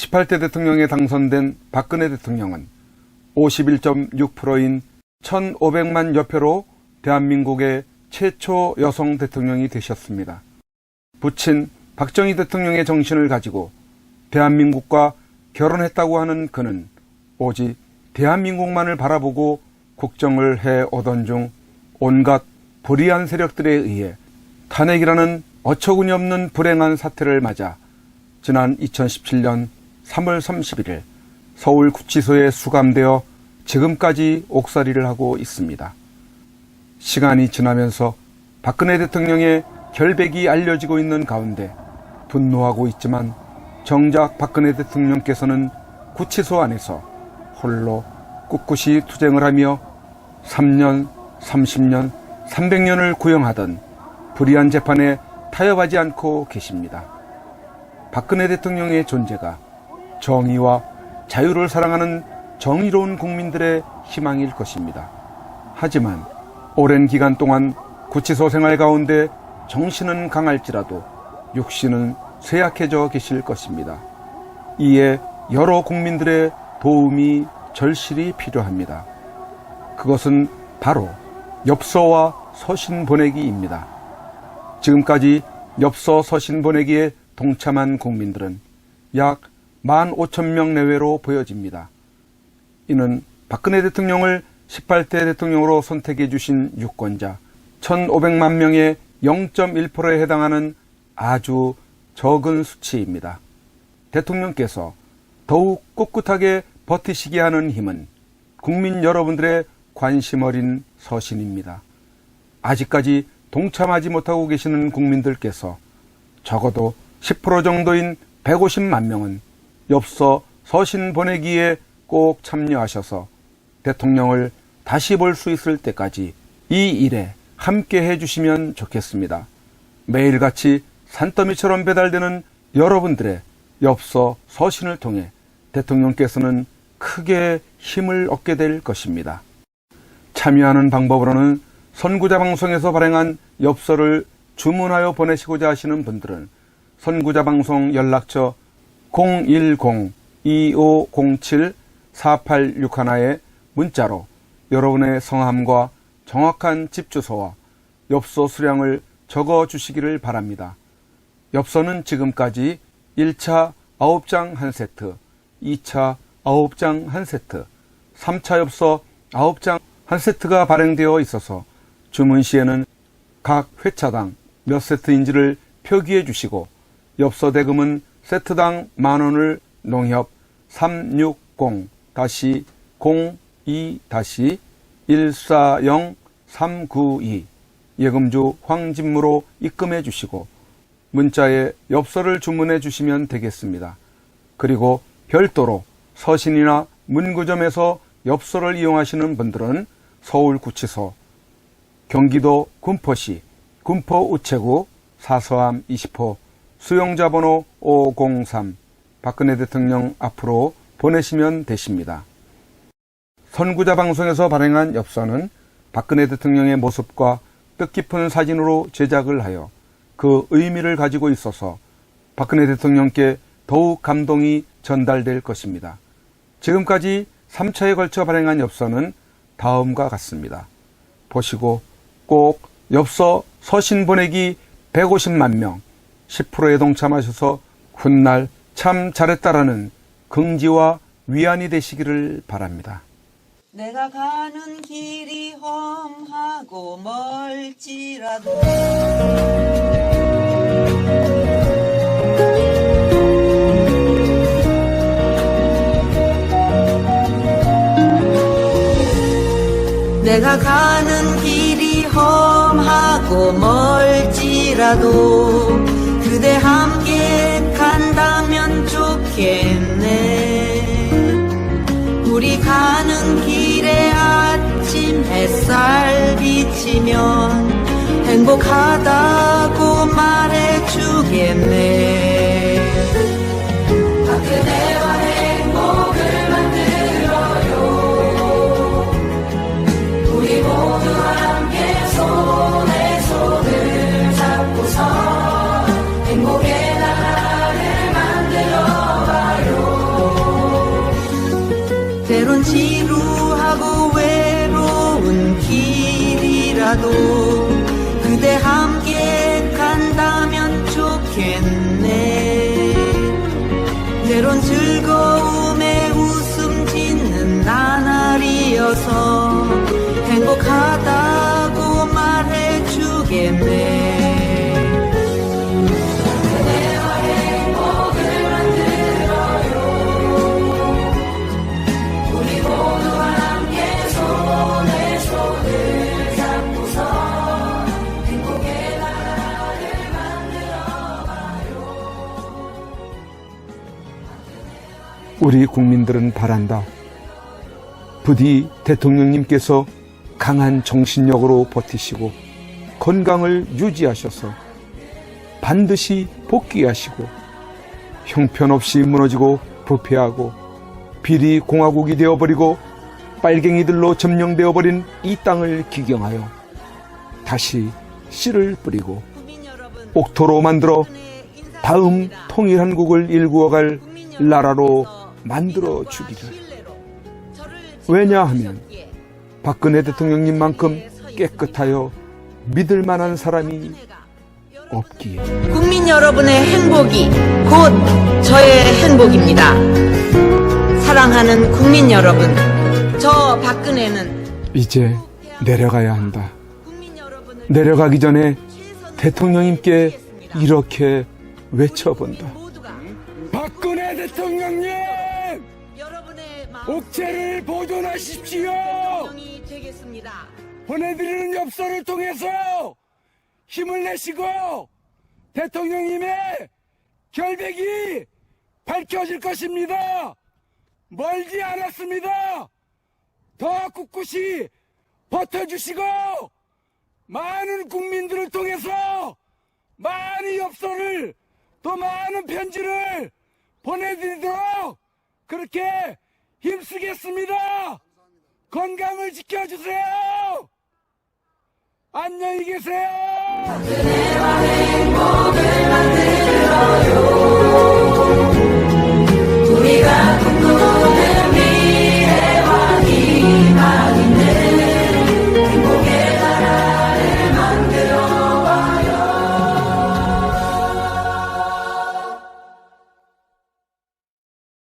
제18대 대통령에 당선된 박근혜 대통령은 51.6%인 1,500만 여표로 대한민국의 최초 여성 대통령이 되셨습니다. 부친 박정희 대통령의 정신을 가지고 대한민국과 결혼했다고 하는 그는 오직 대한민국만을 바라보고 국정을 해 오던 중 온갖 불의한 세력들에 의해 탄핵이라는 어처구니 없는 불행한 사태를 맞아 지난 2017년 3월 31일 서울 구치소에 수감되어 지금까지 옥살이를 하고 있습니다. 시간이 지나면서 박근혜 대통령의 결백이 알려지고 있는 가운데 분노하고 있지만 정작 박근혜 대통령께서는 구치소 안에서 홀로 꿋꿋이 투쟁을 하며 3년, 30년, 300년을 구형하던 불의한 재판에 타협하지 않고 계십니다. 박근혜 대통령의 존재가 정의와 자유를 사랑하는 정의로운 국민들의 희망일 것입니다. 하지만 오랜 기간 동안 구치소 생활 가운데 정신은 강할지라도 육신은 쇠약해져 계실 것입니다. 이에 여러 국민들의 도움이 절실히 필요합니다. 그것은 바로 엽서와 서신 보내기입니다. 지금까지 엽서 서신 보내기에 동참한 국민들은 약 15,000명 내외로 보여집니다. 이는 박근혜 대통령을 18대 대통령으로 선택해 주신 유권자 1,500만 명의 0.1%에 해당하는 아주 적은 수치입니다. 대통령께서 더욱 꿋꿋하게 버티시게 하는 힘은 국민 여러분들의 관심 어린 서신입니다. 아직까지 동참하지 못하고 계시는 국민들께서 적어도 10% 정도인 150만 명은 엽서 서신 보내기에 꼭 참여하셔서 대통령을 다시 볼 수 있을 때까지 이 일에 함께 해주시면 좋겠습니다. 매일같이 산더미처럼 배달되는 여러분들의 엽서 서신을 통해 대통령께서는 크게 힘을 얻게 될 것입니다. 참여하는 방법으로는 선구자 방송에서 발행한 엽서를 주문하여 보내시고자 하시는 분들은 선구자 방송 연락처 010-2507-4861에 문자로 여러분의 성함과 정확한 집 주소와 엽서 수량을 적어 주시기를 바랍니다. 엽서는 지금까지 1차 9장 1세트, 2차 9장 1세트, 3차 엽서 9장 1세트가 발행되어 있어서 주문 시에는 각 회차당 몇 세트인지를 표기해 주시고 엽서 대금은 세트당 만 원을 농협 360-02-140-392 예금주 황진무로 입금해 주시고 문자에 엽서를 주문해 주시면 되겠습니다. 그리고 별도로 서신이나 문구점에서 엽서를 이용하시는 분들은 서울구치소, 경기도 군포시, 군포우체구 사서함 20호 수용자 번호 503 박근혜 대통령 앞으로 보내시면 되십니다. 선구자 방송에서 발행한 엽서는 박근혜 대통령의 모습과 뜻깊은 사진으로 제작을 하여 그 의미를 가지고 있어서 박근혜 대통령께 더욱 감동이 전달될 것입니다. 지금까지 3차에 걸쳐 발행한 엽서는 다음과 같습니다. 보시고 꼭 엽서 서신 보내기 150만 명 10%에 동참하셔서 훗날 참 잘했다라는 긍지와 위안이 되시기를 바랍니다. 내가 가는 길이 험하고 멀지라도 내가 가는 길이 험하고 멀지라도 그대 함께 간다면 좋겠네. 우리 가는 길에 아침 햇살 비치면 행복하다고 말해주겠네 길 우리 국민들은 바란다. 부디 대통령님께서 강한 정신력으로 버티시고 건강을 유지하셔서 반드시 복귀하시고 형편없이 무너지고 부패하고 비리 공화국이 되어버리고 빨갱이들로 점령되어 버린 이 땅을 기경하여 다시 씨를 뿌리고 옥토로 만들어 다음 통일한국을 일구어갈 나라로 만들어 주기를. 왜냐하면 박근혜 대통령님만큼 깨끗하여 믿을 만한 사람이 없기에. 국민 여러분의 행복이 곧 저의 행복입니다. 사랑하는 국민 여러분, 저 박근혜는 이제 내려가야 한다. 내려가기 전에 대통령님께. 이렇게 외쳐본다. 박근혜 대통령님! 옥체를 보존하십시오! 대통령이 되겠습니다. 보내드리는 엽서를 통해서 힘을 내시고 대통령님의 결백이 밝혀질 것입니다. 멀지 않았습니다. 더 꿋꿋이 버텨주시고 많은 국민들을 통해서 많은 엽서를 또 많은 편지를 보내드리도록 그렇게 힘쓰겠습니다. 건강을 지켜주세요. 안녕히 계세요.